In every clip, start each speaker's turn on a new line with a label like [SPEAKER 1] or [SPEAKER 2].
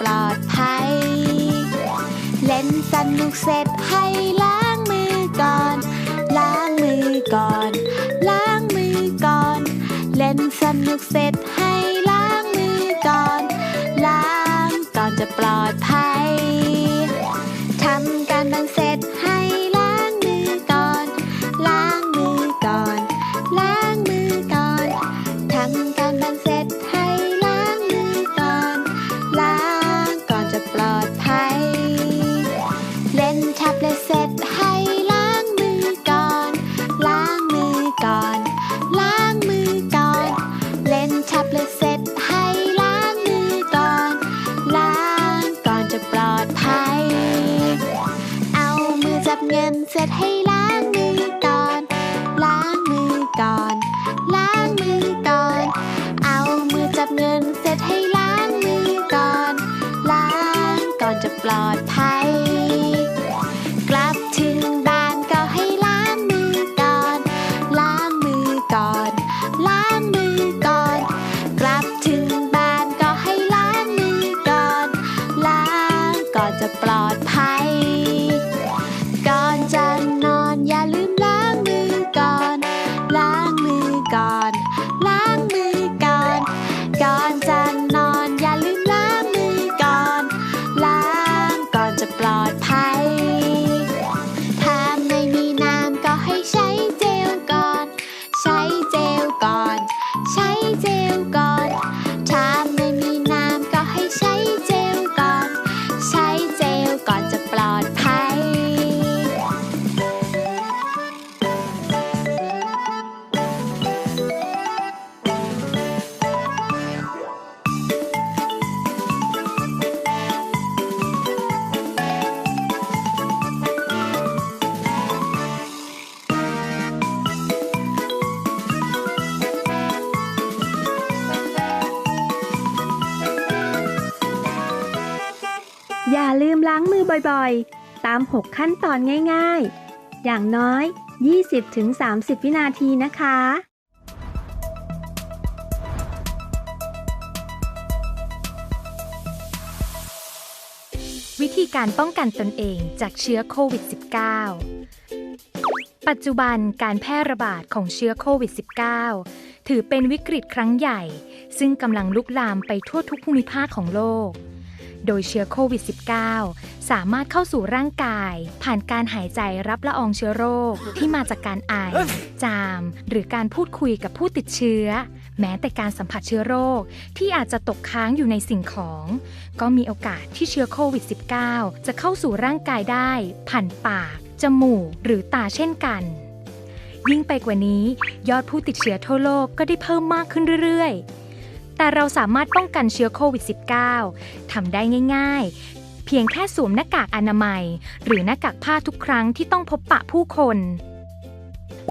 [SPEAKER 1] ปลอดภัย เล่นสนุกเสร็จให้ล้างมือก่อน ล้างมือก่อน ล้างมือก่อน เล่นสนุกเสร็จให้ล้างมือก่อน ล้างก่อนจะปลอดภัยทำการบ้านเสร็จให้ล้างมือก่อน ล้างมือก่อน ล้างมือก่อนทำการบ้านเสร็จ มือจับเงินเสร็จให้ล้างมือก่อน ล้างมือก่อน ล้างมือก่อน เอามือจับเงินเสร็จให้ล้างมือก่อน ล้างก่อนจะปลอดภัย กลับถึงบ้านก็ให้ล้างมือก่อน ล้างมือก่อน ล้างมือก่อน กลับถึงบ้านก็ให้ล้างมือก่อน ล้างก่อนจะปลอดภัย
[SPEAKER 2] อย่าลืมล้างมือบ่อยๆ ตาม 6 ขั้นตอนง่ายๆ อย่างน้อย 20-30 วินาทีนะคะ
[SPEAKER 3] วิธีการป้องกันตนเองจากเชื้อโควิด -19 ปัจจุบันการแพร่ระบาดของเชื้อโควิด -19 ถือเป็นวิกฤตครั้งใหญ่ ซึ่งกำลังลุกลามไปทั่วทุกภูมิภาคของโลก โดยเชื้อโควิด -19 สามารถเข้าสู่ร่างกาย ผ่านการหายใจรับละอองเชื้อโรคที่มาจากการไอ จาม หรือการพูดคุยกับผู้ติดเชื้อ แม้แต่การสัมผัสเชื้อโรคที่อาจจะตกค้างอยู่ในสิ่งของ ก็มีโอกาสที่เชื้อโควิด -19 จะเข้าสู่ร่างกายได้ ผ่านปาก จมูก หรือตาเช่นกันยิ่งไปกว่านี้ ยอดผู้ติดเชื้อทั่วโลกก็ได้เพิ่มมากขึ้นเรื่อยๆ แต่เราสามารถป้องกันเชื้อโควิด -19 ทำได้ง่าย ๆ เพียงแค่สวมหน้ากากอนามัย หรือหน้ากากผ้าทุกครั้งที่ต้องพบปะผู้คน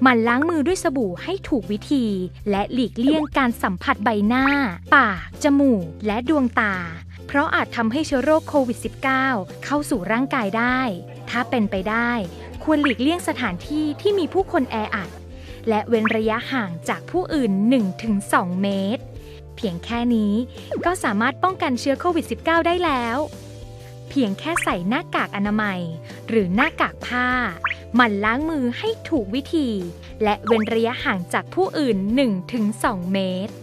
[SPEAKER 3] หมั่นล้างมือด้วยสบู่ให้ถูกวิธี และหลีกเลี่ยงการสัมผัสใบหน้า ปาก จมูก และดวงตา เพราะอาจทำให้เชื้อโรคโควิด -19 เข้าสู่ร่างกายได้ ถ้าเป็นไปได้ ควรหลีกเลี่ยงสถานที่ที่มีผู้คนแออัด และเว้นระยะห่างจากผู้อื่น 1-2 เมตร เพียงแค่นี้ก็สามารถป้องกันเชื้อโควิด -19 ได้แล้ว เพียงแค่ใส่หน้ากากอนามัย หรือหน้ากากผ้าหมั่นล้างมือให้ถูกวิธี และเว้นระยะห่างจากผู้อื่น 1-2 เมตร